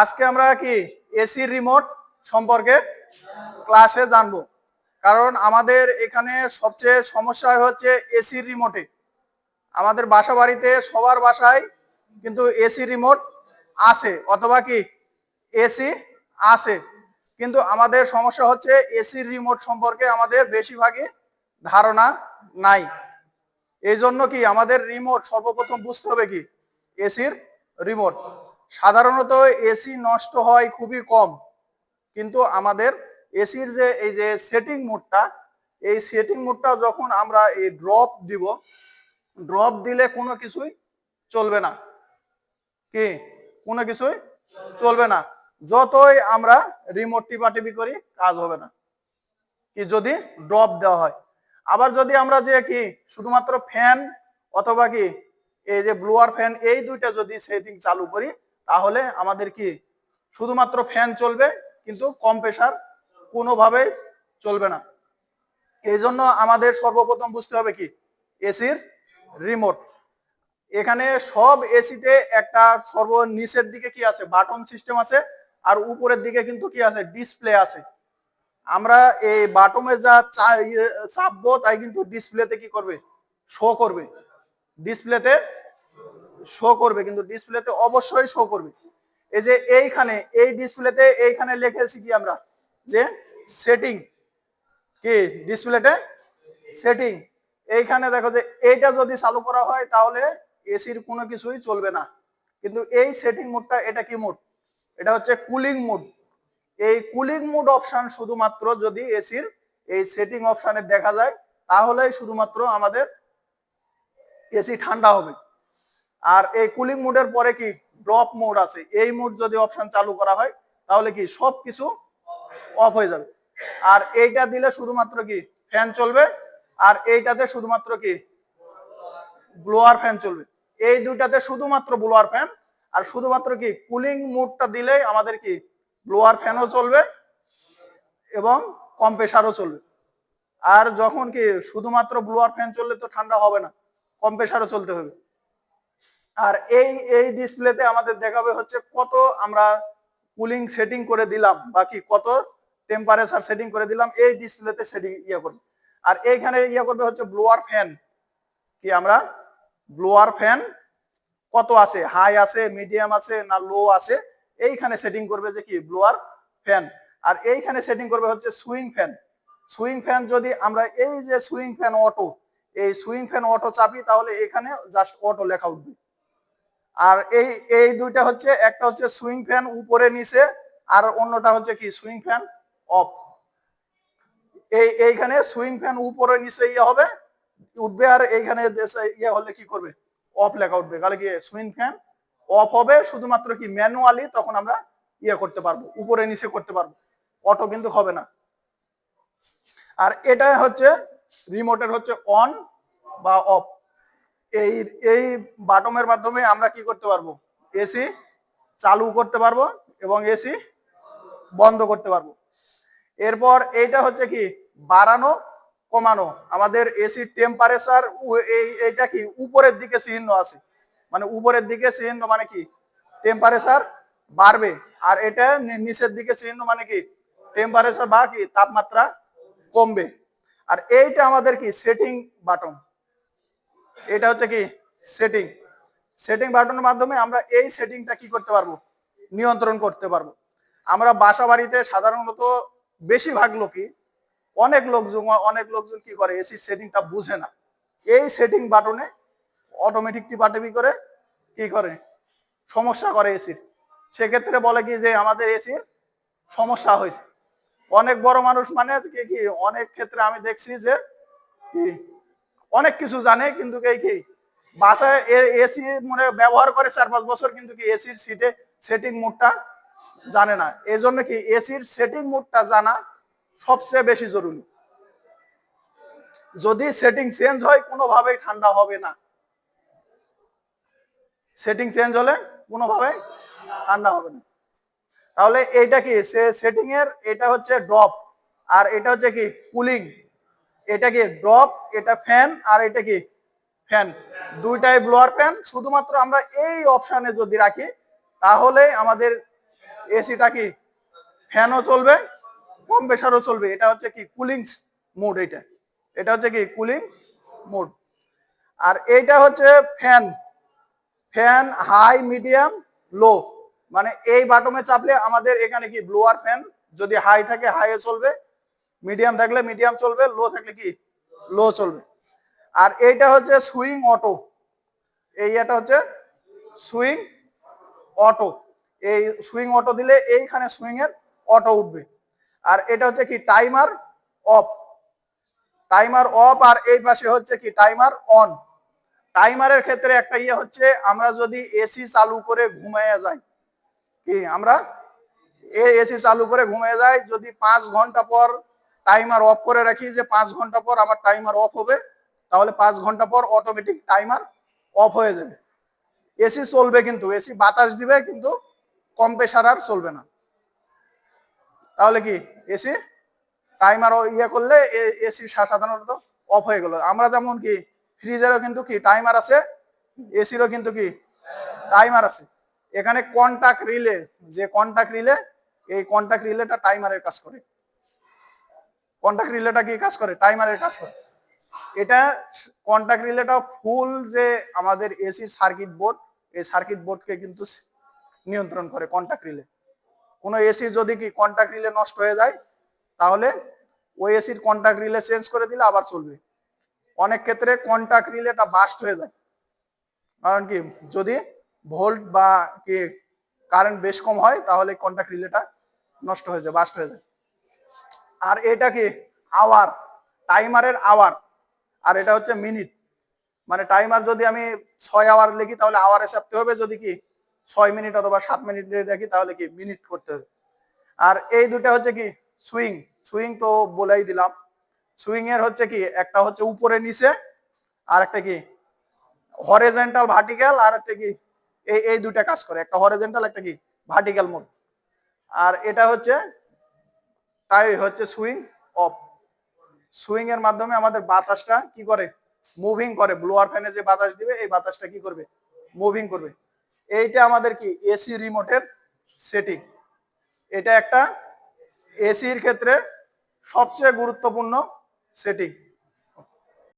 আজকে আমরা কি এসির রিমোট সম্পর্কে ক্লাসে জানব। কারণ আমাদের এখানে সবচেয়ে সমস্যা হচ্ছে এসির রিমোটে। আমাদের বাসা বাড়িতে সবার বাসায় কিন্তু এসি রিমোট আছে, অথবা কি এসি আছে। কিন্তু আমাদের সমস্যা হচ্ছে এসির রিমোট সম্পর্কে আমাদের বেশিরভাগই ধারণা নাই। এই জন্য কি আমাদের রিমোট সর্বপ্রথম বুঝতে হবে কি? এসির রিমোট। সাধারণত এসি নষ্ট হয় খুবই কম, কিন্তু আমাদের এসির যে এই যে সেটিং মোডটা এই সেটিং মোডটা যখন আমরা এই ড্রপ দিব ড্রপ দিলে কোনো কিছুই চলবে না। কি? কোনো কিছুই চলবে না। যতই আমরা রিমোট টিপাটিপি করি, কাজ হবে না। কি? যদি ড্রপ দেওয়া হয়। আবার যদি আমরা যে কি, শুধুমাত্র ফ্যান অথবা কি, এই যে ব্লোয়ার ফ্যান এই দুইটা যদি সেটিং চালু করি তাহলে আমাদের কি শুধুমাত্র ফ্যান চলবে, কিন্তু কম্প্রেসার কোনোভাবেই চলবে না। এই জন্য আমাদের সর্বপ্রথম বুঝতে হবে কি? এসির রিমোট এখানে সব এসিতে একটা সর্বনিচের দিকে কি আছে? বাটন সিস্টেম আছে, আর উপরের দিকে কিন্তু কি আছে? ডিসপ্লে আছে। আমরা এই বাটমে যা চাপবো, তাই কিন্তু ডিসপ্লেতে কি করবে? শো করবে। ডিসপ্লেতে শো করবে, কিন্তু ডিসপ্লেতে অবশ্যই শো করবে। এই যে এইখানে, এই ডিসপ্লেতে এইখানে লিখেছি কি আমরা? যে সেটিং কি ডিসপ্লেতে সেটিং এইখানে দেখো যে এইটা যদি চালু করা হয়, তাহলে এসির কোনো কিছুই চলবে না। কিন্তু এই সেটিং মোডটা এটা কি মোড এটা হচ্ছে কুলিং মোড এই কুলিং মোড অপশন শুধুমাত্র যদি এসির এই সেটিং অপশনে দেখা যায়, তাহলেই শুধুমাত্র আমাদের এসি ঠান্ডা হবে। আর এই কুলিং মোডের পরে কি ড্রপ মোড আছে? এই মোড যদি অপশন চালু করা হয়, তাহলে কি সব কিছু অফ হয়ে যাবে। আর এইটা দিলে শুধুমাত্র কি ফ্যান চলবে, আর এইটাতে শুধুমাত্র কি ব্লোয়ার ফ্যান চলবে। এই দুইটাতে শুধুমাত্র ব্লোয়ার ফ্যান আর শুধুমাত্র কি কুলিং মোডটা দিলেই আমাদের কি ব্লোয়ার ফ্যানও চলবে এবং কম্প্রেসারও চলবে। আর যখন কি শুধুমাত্র ব্লোয়ার ফ্যান চললে তো ঠান্ডা হবে না কম্প্রেসারও চলতে হবে। আর এই এই ডিসপ্লেতে আমাদের দেখাবে হচ্ছে কত আমরা কুলিং সেটিং করে দিলাম, বাকি কত টেম্পারেচার সেটিং করে দিলাম, এই ডিসপ্লেতে সেটিং ইয়ে করবে। আর এইখানে ইয়ে করবে হচ্ছে ব্লোয়ার ফ্যান কি আমরা? ব্লোয়ার ফ্যান কত আছে? হাই আছে মিডিয়াম আছে, না লো আছে? এইখানে সেটিং করবে যে কি? ব্লোয়ার ফ্যান আর এইখানে সেটিং করবে হচ্ছে সুইং ফ্যান সুইং ফ্যান যদি আমরা এই যে সুইং ফ্যান অটো এই সুইং ফ্যান অটো চাপি, তাহলে এখানে জাস্ট অটো লেখা উঠবে। আর এই এই দুইটা হচ্ছে, একটা হচ্ছে সুইং ফ্যান উপরে নিচে, আর অন্যটা হচ্ছে কি সুইং ফ্যান অফ এই, এইখানে সুইং ফ্যান উপরে নিচে ইয়ে হবে, উঠবে, আর এইখানে ইয়ে হলে কি করবে? অফ লেখা উঠবে। তাহলে কি সুইং ফ্যান অফ হবে, শুধুমাত্র কি ম্যানুয়ালি তখন আমরা ইয়ে করতে পারব, উপরে নিচে করতে পারব। অটো কিন্তু হবে না। আর এটা হচ্ছে রিমোটের হচ্ছে অন বা অফ এই এই বাটমের মাধ্যমে আমরা কি করতে পারব? এসি চালু করতে পারব এবং এসি বন্ধ করতে পারব। এরপর এইটা হচ্ছে কি? বাড়ানো, কমানো। আমাদের এসির টেম্পারেচার এই, এইটা কি? উপরের দিকে চিহ্ন আছে। মানে উপরের দিকে চিহ্ন মানে কি? টেম্পারেচার বাড়বে। আর এটা নিচের দিকে চিহ্ন মানে কি? টেম্পারেচার বা কি? তাপমাত্রা কমবে। আর এইটা আমাদের কি? সেটিং বাটন এটা হচ্ছে কি? সেটিং সেটিং বাটনের মাধ্যমে আমরা এই সেটিংটা কি করতে পারব? নিয়ন্ত্রণ করতে পারব। আমরা বাসা বাড়িতে সাধারণত বেশিরভাগ লোকই অনেক লোকজন অনেক লোকজন কি করে? এসির সেটিংটা বুঝে না। এই সেটিং বাটনে অটোমেটিক টিপাটিপি করে কি করে? সমস্যা করে এসির সেক্ষেত্রে বলে কি যে আমাদের এসির সমস্যা হয়েছে। অনেক বড় মানুষ মানে কি কি? অনেক ক্ষেত্রে আমি দেখছি যে কি অনেক কিছু জানে, কিন্তু এই কি, বাসায় এসি মানে ব্যবহার করে চার পাঁচ বছর, কিন্তু কি এসির সিটে সেটিং মোডটা জানে না। এই জন্য কি এসির সেটিং মোডটা জানা সবচেয়ে বেশি জরুরি। যদি সেটিং চেঞ্জ হয়, কোনোভাবেই ঠান্ডা হবে না। সেটিং চেঞ্জ হলে কোনোভাবেই ঠান্ডা হবে না। তাহলে এইটা কি সেটিং এর এটা হচ্ছে ড্রপ আর এটা হচ্ছে কি কুলিং এটা কি ড্রপ, এটা ফ্যান আর এটা কি ফ্যান? দুইটাই ব্লোয়ার ফ্যান শুধুমাত্র আমরা এই অপশানে যদি রাখি, তাহলে আমাদের এসিটা কি ফ্যানও চলবে কম্প্রেসারও চলবে। এটা হচ্ছে কি কুলিং মোড এটা। এটা হচ্ছে কি কুলিং মোড আর এইটা হচ্ছে fan fan high medium low মানে এই বাটমে চাপলে আমাদের এখানে কি ব্লোয়ার ফ্যান যদি হাই থাকে হাইয়ে চলবে। মিডিয়াম থাকলে মিডিয়াম চলবে লো থাকলে কি? লো চলবে। আর এইটা হচ্ছে সুইং অটো এই এটা হচ্ছে সুইং অটো এই সুইং অটো দিলে এইখানে সুইং এর অটো উঠবে। আর এটা হচ্ছে কি টাইমার অফ টাইমার অফ আর এই পাশে হচ্ছে কি টাইমার অন টাইমারের ক্ষেত্রে একটা ইয়ে হচ্ছে, আমরা যদি এসি চালু করে ঘুমিয়ে যাই, কি আমরা? এসি চালু করে ঘুমিয়ে যাই, যদি পাঁচ ঘণ্টা পর টাইমার অফ করে রাখি যে পাঁচ ঘণ্টা পর আমার টাইমার অফ হবে, তাহলে পাঁচ ঘণ্টা পর অটোমেটিক টাইমার অফ হয়ে যাবে। এসি চলবে কিন্তু এসি বাতাস দিবে কিন্তু কম কম্প্রেসার আর চলবে না। তাহলে কি এসি টাইমার ইয়ে করলে এসি সাধারণত অফ হয়ে গেল। আমরা যেমন কি ফ্রিজেরও কিন্তু কি টাইমার আছে এসিরও কিন্তু কি টাইমার আছে। এখানে কন্টাক্ট রিলে যে কন্টাক্ট রিলে এই কন্টাক্ট রিলেটা টাইমারের কাজ করে। কন্টাক্ট রিলেটা কি কাজ করে? টাইমারের কাজ করে। এটা কন্টাক্ট রিলেটা ফুল যে আমাদের এসির সার্কিট বোর্ড এই সার্কিট বোর্ডকে কিন্তু নিয়ন্ত্রণ করে কন্টাক্ট রিলে কোনো এসি যদি কি কন্টাক্ট রিলে নষ্ট হয়ে যায়, তাহলে ওই এসির কন্টাক্ট রিলে চেঞ্জ করে দিলে আবার চলবে। অনেক ক্ষেত্রে কন্টাক্ট রিলেটা বাস্ট হয়ে যায়। কারণ কি? যদি ভোল্ট বা কি কারেন্ট বেশ কম হয়, তাহলে কন্টাক্ট রিলেটা নষ্ট হয়ে যায় বাস্ট হয়ে যায়। আর এটা কি? আওয়ার টাইমারের আওয়ার আর এটা হচ্ছে মিনিট মানে টাইমার যদি আমি ছয় আওয়ার লিখি, তাহলে আওয়ারে চাপতে হবে। যদি কি? ছয় মিনিট অথবা সাত মিনিট রাখি, তাহলে কি? মিনিট করতে হবে। আর এই দুটা হচ্ছে কি? সুইং সুইং তো বলেই দিলাম। সুইং এর হচ্ছে কি? একটা হচ্ছে উপরে নিচে, আর একটা কি? হরিজেন্টাল ভার্টিক্যাল আর একটা কি? এই এই দুটা কাজ করে। একটা হরিজেন্টাল একটা কি? ভার্টিক্যাল মোড আর এটা হচ্ছে তাই হচ্ছে সুইং অফ সুইং এর মাধ্যমে আমাদের বাতাসটা কি করে? মুভিং করে। ব্লোয়ার ফ্যানে যে বাতাস দিবে, এই বাতাসটা কি করবে? মুভিং করবে। এইটা আমাদের কি? এসি রিমোটের সেটিং এটা একটা এসির ক্ষেত্রে সবচেয়ে গুরুত্বপূর্ণ সেটিং